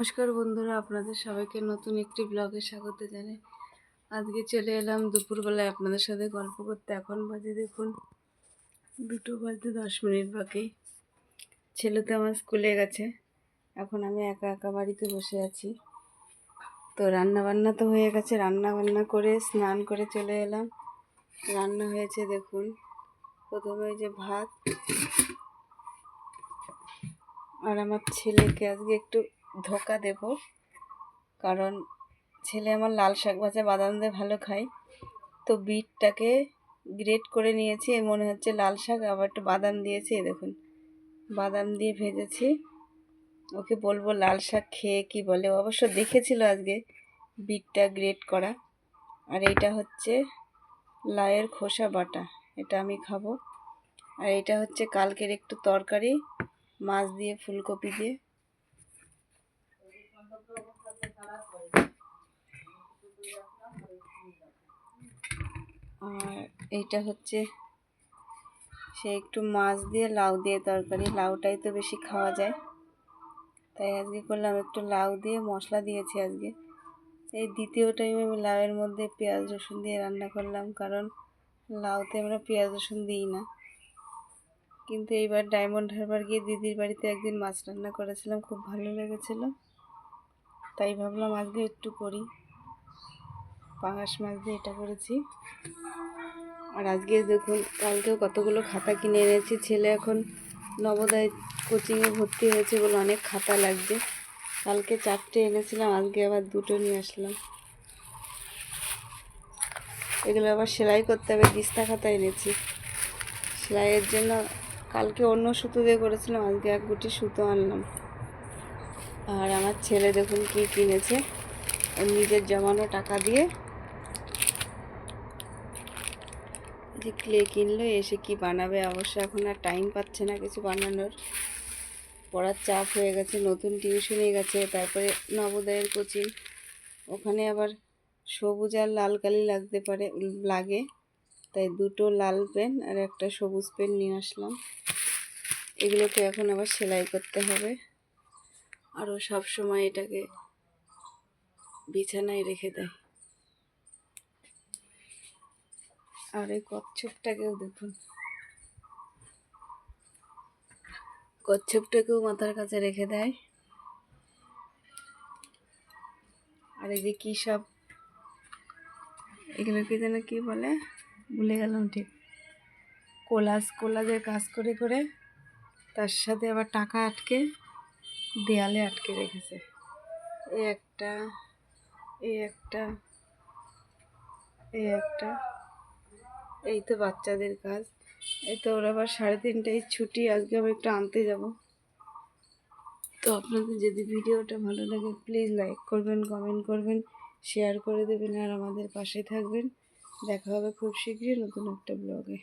নমস্কার বন্ধুরা, আপনাদের সবাইকে নতুন একটি ব্লগে স্বাগত জানাই। আজকে চলে এলাম দুপুরবেলায় আপনাদের সাথে গল্প করতে। এখন বাজে দেখুন দুটো বাজতে দশ মিনিট বাকি। ছেলে তো আমার স্কুলে গেছে। এখন আমি একা একা বাড়িতে বসে আছি। তো রান্না বান্না তো হয়ে গেছে। রান্না বান্না করে স্নান করে চলে এলাম। রান্না হয়েছে দেখুন। প্রথমে যে ভাত। আর আমার ছেলেকে আজকে একটু ধোকা দেব। কারণ ছেলে আমার লাল শাক ভাজা বাদাম দিয়ে ভালো খায়। তো বিটটাকে গ্রেট করে নিয়েছি মনে হচ্ছে লাল শাক, আবার একটু বাদাম দিয়েছি দেখুন। বাদাম দিয়ে ভেজেছি। ওকে বলব লাল শাক খেয়ে কি বলে? অবশ্য দেখেছিল আজকে বিটটা গ্রেট করা। আর এইটা হচ্ছে লায়ের খোসা বাটা, এটা আমি খাব। আর এটা হচ্ছে কালকের একটু তরকারি, মাছ দিয়ে ফুলকপি দিয়ে। আর এইটা হচ্ছে সে একটু মাছ দিয়ে লাউ দিয়ে তরকারি। লাউটাই তো বেশি খাওয়া যায়। তাই আজকে করলাম একটু লাউ দিয়ে মশলা দিয়েছি আজকে। এই দ্বিতীয় টাইমে আমি লাউয়ের মধ্যে পেঁয়াজ, রসুন দিয়ে রান্না করলাম, কারণ লাউতে আমরা পেঁয়াজ, রসুন দিই না। কিন্তু এইবার ডায়মন্ড হারবার গিয়ে দিদির বাড়িতে একদিন মাছ রান্না করেছিলাম, খুব ভালো লেগেছিলো। তাই ভাবলাম আজকে একটু করি। পাঙাশ মাছ দিয়ে এটা করেছি। আর আজকে দেখুন, কালকেও কতগুলো খাতা কিনে এনেছি। ছেলে এখন নবোদয় কোচিংয়ে ভর্তি হয়েছে বলে অনেক খাতা লাগছে কালকে চারটে এনেছিলাম, আজকে আবার দুটো নিয়ে আসলাম। এগুলো আবার সেলাই করতে হবে, দিস্তা খাতা এনেছি। সেলাইয়ের জন্য কালকে অন্য সুতো দিয়ে করেছিলাম, আজকে এক গুটি সুতো আনলাম। আর আমার ছেলে দেখুন কি কিনেছে। নিজের জমানো টাকা দিয়ে যে ক্লে কিনলো, এসে কি বানাবে? অবশ্য এখন আর টাইম পাচ্ছে না কিছু বানানোর। পড়ার চাপ হয়ে গেছে, নতুন টিউশনে গেছে, তারপরে নবোদয়ের কোচিং। ওখানে আবার সবুজ আর লাল কালি লাগতে পারে, লাগে। তাই দুটো লাল পেন আর একটা সবুজ পেন নিয়ে আসলাম। এগুলোকে এখন আবার সেলাই করতে হবে। আরও সব সময় এটাকে বিছানায় রেখে দেয়। আর এই কচ্ছপটাকেও দেখুন। কচ্ছপটাকেও মাথার কাছে রেখে দেয়। আর এই যে কী সব এগুলোকে যেন কী বলে? ভুলে গেলাম ঠিক। কোলাজ কোলাজের কাজ করে করে তার সাথে আবার টাকা আটকে, দেয়ালে আটকে রেখেছে। এই একটা এই একটা এই একটা। এই তো বাচ্চাদের কাজ। এই তো ওরা আবার সাড়ে তিনটায় ছুটি, আজকে আমি একটু আনতে যাব। তো আপনাদের যদি ভিডিওটা ভালো লাগে প্লিজ লাইক করবেন কমেন্ট করবেন শেয়ার করে দেবেন, আর আমাদের পাশে থাকবেন। দেখা হবে খুব শীঘ্রই নতুন একটা ব্লগে